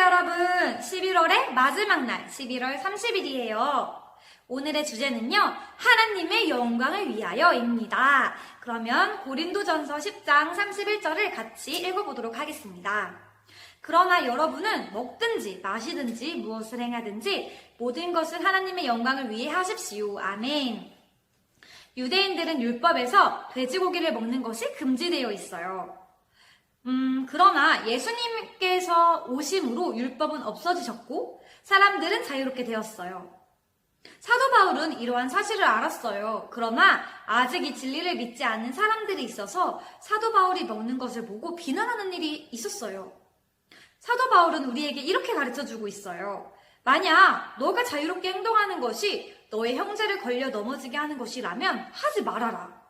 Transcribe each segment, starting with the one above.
여러분. 11월의 마지막 날, 11월 30일이에요. 오늘의 주제는요, 하나님의 영광을 위하여입니다. 그러면 고린도전서 10장 31절을 같이 읽어보도록 하겠습니다. 그러나 여러분은 먹든지 마시든지 무엇을 행하든지 모든 것을 하나님의 영광을 위해 하십시오. 아멘. 유대인들은 율법에서 돼지고기를 먹는 것이 금지되어 있어요. 음, 그러나 예수님께서 오심으로 율법은 없어지셨고 사람들은 자유롭게 되었어요. 사도 바울은 이러한 사실을 알았어요. 그러나 아직 이 진리를 믿지 않는 사람들이 있어서 사도 바울이 먹는 것을 보고 비난하는 일이 있었어요. 사도 바울은 우리에게 이렇게 가르쳐 주고 있어요. 만약 너가 자유롭게 행동하는 것이 너의 형제를 걸려 넘어지게 하는 것이라면 하지 말아라.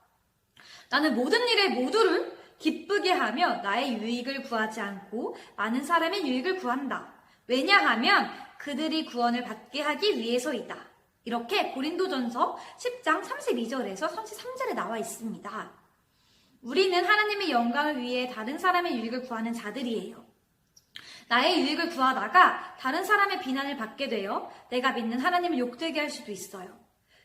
나는 모든 일에 모두를 기쁘게 하며 나의 유익을 구하지 않고 많은 사람의 유익을 구한다. 왜냐하면 그들이 구원을 받게 하기 위해서이다. 이렇게 고린도전서 10장 32절에서 33절에 나와 있습니다. 우리는 하나님의 영광을 위해 다른 사람의 유익을 구하는 자들이에요. 나의 유익을 구하다가 다른 사람의 비난을 받게 되어 내가 믿는 하나님을 욕되게 할 수도 있어요.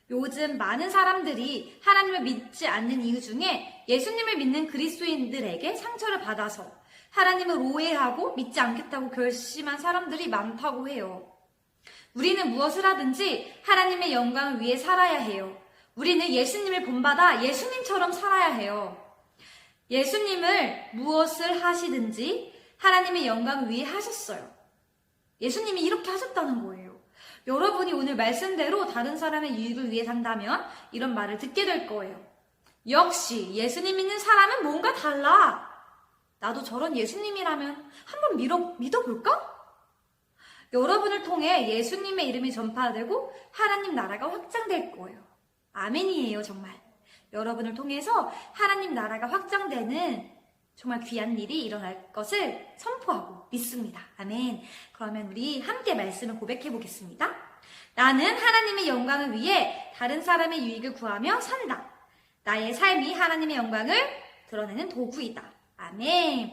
요즘 많은 사람들이 하나님을 믿지 않는 이유 중에 예수님을 믿는 그리스도인들에게 상처를 받아서 하나님을 오해하고 믿지 않겠다고 결심한 사람들이 많다고 해요. 우리는 무엇을 하든지 하나님의 영광을 위해 살아야 해요. 우리는 예수님을 본받아 예수님처럼 살아야 해요. 예수님을 무엇을 하시든지 하나님의 영광을 위해 하셨어요. 예수님이 이렇게 하셨다는 거예요. 여러분이 오늘 말씀대로 다른 사람의 유익을 위해 산다면 이런 말을 듣게 될 거예요. 역시 예수님 믿는 사람은 뭔가 달라. 나도 저런 예수님이라면 한번 믿어, 믿어볼까? 여러분을 통해 예수님의 이름이 전파되고 하나님 나라가 확장될 거예요. 아멘이에요, 정말. 여러분을 통해서 하나님 나라가 확장되는 정말 귀한 일이 일어날 것을 선포하고 믿습니다. 아멘. 그러면 우리 함께 말씀을 고백해 보겠습니다. 나는 하나님의 영광을 위해 다른 사람의 유익을 구하며 산다. 나의 삶이 하나님의 영광을 드러내는 도구이다. 아멘.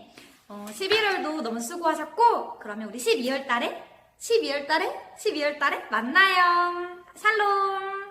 어, 11월도 너무 수고하셨고, 그러면 우리 12월 달에, 12월 달에, 12월 달에 만나요. 샬롬.